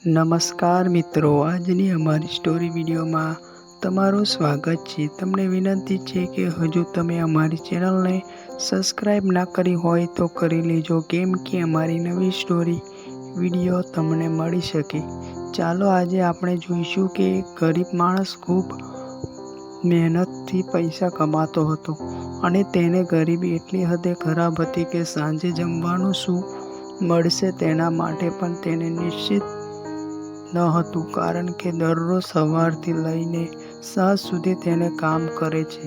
નમસ્કાર મિત્રો, આજની અમારી સ્ટોરી વિડીયોમાં તમારું સ્વાગત છે. તમને વિનંતી છે કે હજુ તમે અમારી ચેનલને સબસ્ક્રાઈબ ના કરી હોય તો કરી લેજો, કેમ કે અમારી નવી સ્ટોરી વીડિયો તમને મળી શકે. ચાલો આજે આપણે જોઈશું કે ગરીબ માણસ ખૂબ મહેનતથી પૈસા કમાતો હતો અને તેને ગરીબી એટલી હદે ખરાબ હતી કે સાંજે જમવાનું શું મળશે તેના માટે પણ તેને નિશ્ચિત ન હતું કારણ કે દરરોજ સવારથી લઈને સાંજ સુધી તેને કામ કરે છે.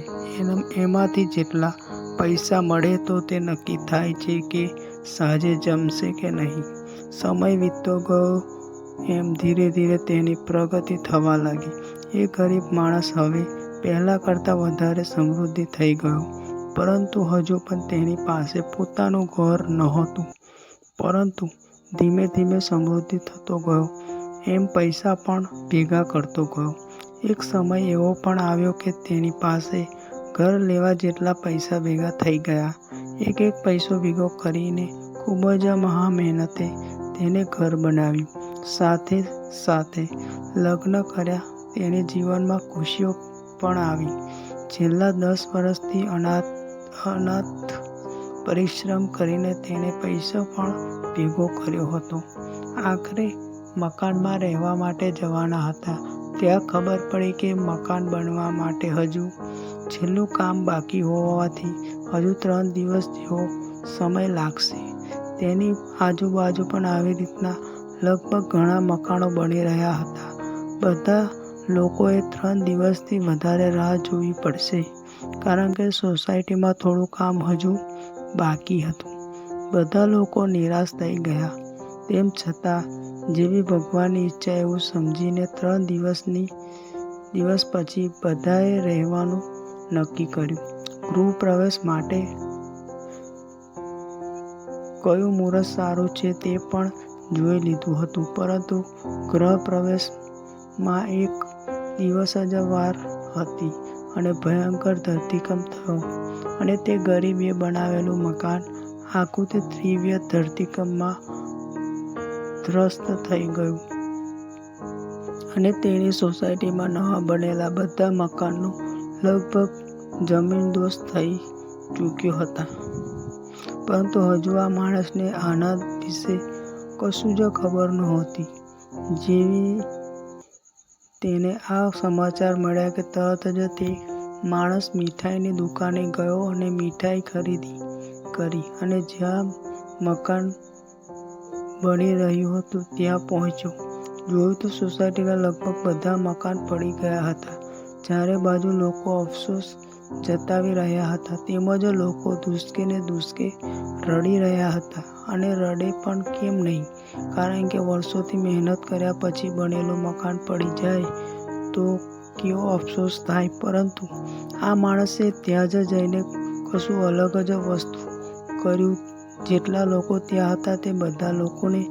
એમાંથી જેટલા પૈસા મળે તો તે નક્કી થાય છે કે સાંજે જમશે કે નહીં. સમય વીતતો ગયો એમ ધીરે ધીરે તેની પ્રગતિ થવા લાગી. એ ગરીબ માણસ હવે પહેલાં કરતાં વધારે સમૃદ્ધિ થઈ ગયો. પરંતુ હજુ પણ તેની પાસે પોતાનું ઘર નહોતું. પરંતુ ધીમે ધીમે સમૃદ્ધિ થતો ગયો. એમ પૈસા પણ ભેગા કરતો ગયો. એક સમય એવો પણ આવ્યો કે તેની પાસે ઘર લેવા જેટલા પૈસા ભેગા થઈ ગયા. એક એક પૈસો ભેગો કરીને ખૂબ જ મહા મહેનતે તેને ઘર બનાવ્યું. સાથે સાથે લગ્ન કર્યા તેને જીવનમાં ખુશીઓ પણ આવી. છેલ્લા દસ વર્ષથી અનાથ અનાથ પરિશ્રમ કરીને તેણે પૈસો પણ ભેગો કર્યો હતો. આખરે મકાનમાં રહેવા માટે જવાના હતા. ત્યાં ખબર પડી કે મકાન બનવા માટે હજુ છેલ્લું કામ બાકી હોવાથી હજુ ત્રણ દિવસ જેવો સમય લાગશે. તેની આજુબાજુ પણ આવી રીતના લગભગ ઘણા મકાનો બની રહ્યા હતા. બધા લોકોએ ત્રણ દિવસથી વધારે રાહ જોવી પડશે, કારણ કે સોસાયટીમાં થોડું કામ હજુ બાકી હતું. બધા લોકો નિરાશ થઈ ગયા. તેમ છતાં જેવી ભગવાનની ઈચ્છા એવું સમજીને ત્રણ દિવસની, દિવસ પછી બધાએ રહેવાનું નક્કી કર્યું. ગૃહ પ્રવેશ માટે કયું મુહૂર્ત સારું છે તે પણ જોઈ લીધું હતું, પરંતુ ગ્રહ પ્રવેશમાં એક દિવસ જ વાર હતી અને ભયંકર ધરતીકંપ થયો અને તે ગરીબીએ બનાવેલું મકાન, આખું તે તીવ્ર ધરતીકંપમાં ત્રસ્ત થઈ ગયું. અને તેની સોસાયટીમાં નવા બનેલા બધા મકાનો લગભગ જમીનદોસ્ત થઈ ચૂક્યો હતા. પરંતુ હજુ આ માણસને આના વિશે કશું જ ખબર નહોતી. જેવી તેને આ સમાચાર મળ્યા કે તરત જ તે માણસ મીઠાઈની દુકાને ગયો અને મીઠાઈ ખરીદી કરી અને જ્યાં મકાન બની રહ્યું હતું, ત્યાં પહોંચ્યો. જોયું તો સોસાયટીના લગભગ બધા મકાન પડી ગયા હતા. ચારે બાજુ લોકો અફસોસ જતાવી રહ્યા હતા, તેમજ લોકો દુષ્કે ને દુષ્કે રડી રહ્યા હતા. અને રડે પણ કેમ નહીં? કારણ કે વર્ષોથી મહેનત કર્યા પછી બનેલું મકાન પડી જાય તો કેવો અફસોસ થાય? પરંતુ આ માણસે ત્યાં જ જઈને કશું અલગ જ વસ્તુ કર્યું જેટલા લોકો ત્યાં હતા તે બધા લોકોને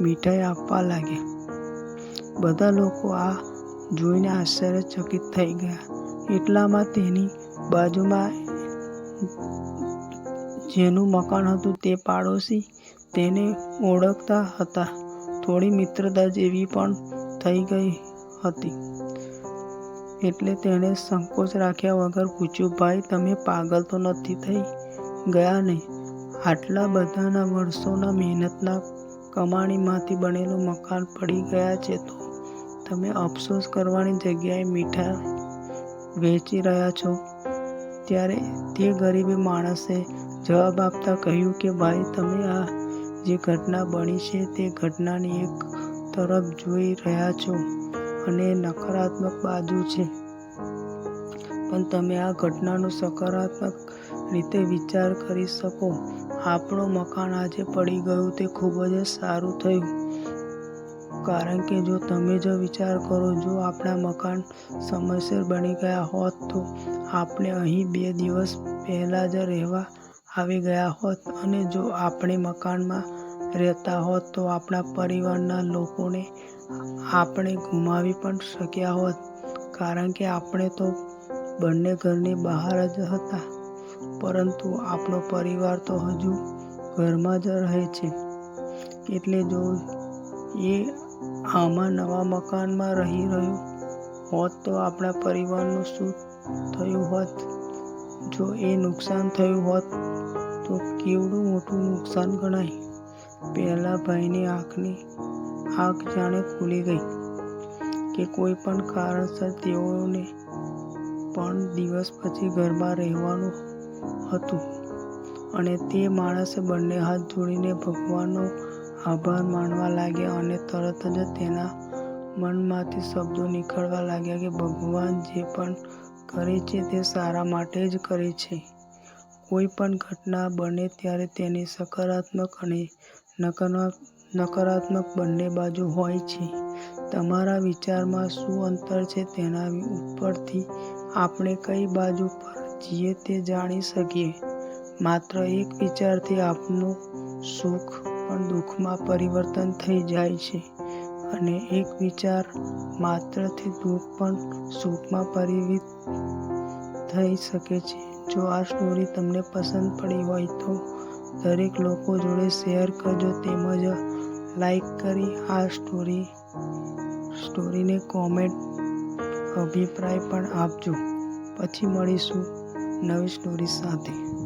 મીઠાઈ આપવા લાગ્યા. બધા લોકો આ જોઈને આશ્ચર્યચકિત થઈ ગયા. એટલામાં તેની બાજુમાં જેનું મકાન હતું તે પાડોશી તેને ઓળખતા હતા. થોડી મિત્રતા જેવી પણ થઈ ગઈ હતી. એટલે તેણે સંકોચ રાખ્યા વગર પૂછ્યું, ભાઈ, તમે પાગલ તો નથી થઈ? ગયા ને આટલા બધાના વર્ષોના મહેનતના કમાણીમાંથી બનેલું મકાન પડી ગયા છે તો તમે અફસોસ કરવાની જગ્યાએ મીઠા વેચી રહ્યા છો. ત્યારે તે ગરીબી માણસે જવાબ આપતા કહ્યું કે, ભાઈ, તમે આ જે ઘટના બની છે તે ઘટનાની એક તરફ જોઈ રહ્યા છો અને નકારાત્મક બાજુ છે. પણ તમે આ ઘટનાનો સકારાત્મક રીતે વિચાર કરી શકો. આપણું મકાન આજે પડી ગયું તે ખૂબ જ સારું થયું. કારણ કે જો તમે જો વિચાર કરો, જો આપણા મકાન સમયસર બની ગયા હોત તો આપણે અહીં બે દિવસ પહેલાં જ રહેવા આવી ગયા હોત અને જો આપણે મકાનમાં રહેતા હોત તો આપણા પરિવારના લોકોને આપણે ગુમાવી પણ શક્યા હોત. કારણ કે આપણે તો બંને ઘરની બહાર જ હતા. પરંતુ આપણો પરિવાર તો હજુ ઘરમાં જ રહે છે. એટલે જો એ આમાં નવા મકાનમાં રહી રહ્યું હોત તો આપણા પરિવારનું શું થયું હોત? જો એ નુકસાન થયું હોત તો કેવડું મોટું નુકસાન ગણાય? પહેલા ભાઈની આંખની આંખ જાણે ખુલી ગઈ. કે કોઈ પણ કારણસર તેઓને પણ દિવસ પછી ઘરમાં રહેવાનું હતું અને તે માણસે બંને હાથ જોડીને ભગવાનનો આભાર માનવા લાગ્યા અને તરત જ તેના મનમાંથી શબ્દો નીકળવા લાગ્યા કે ભગવાન જે પણ કરે છે તે સારા માટે જ કરે છે. કોઈ પણ ઘટના બને ત્યારે તેની સકારાત્મક અને નકારાત્મક બંને બાજુ હોય છે. તમારા વિચારમાં શું અંતર છે તેના ઉપરથી આપણે કઈ બાજુ પર છીએ તે જાણી શકીએ. માત્ર એક વિચારથી આપનું સુખ પણ દુઃખમાં પરિવર્તન થઈ જાય છે. અને એક વિચાર માત્રથી દુઃખ પણ સુખમાં પરિવિત થઈ શકે છે. જો આ સ્ટોરી તમને પસંદ પડી હોય તો દરેક લોકો જોડે શેર કરજો તેમજ લાઈક કરી આ સ્ટોરી સ્ટોરીને કોમેન્ટ અભિપ્રાય પણ આપજો. પછી મળીશું નવી સ્ટોરી સાથે.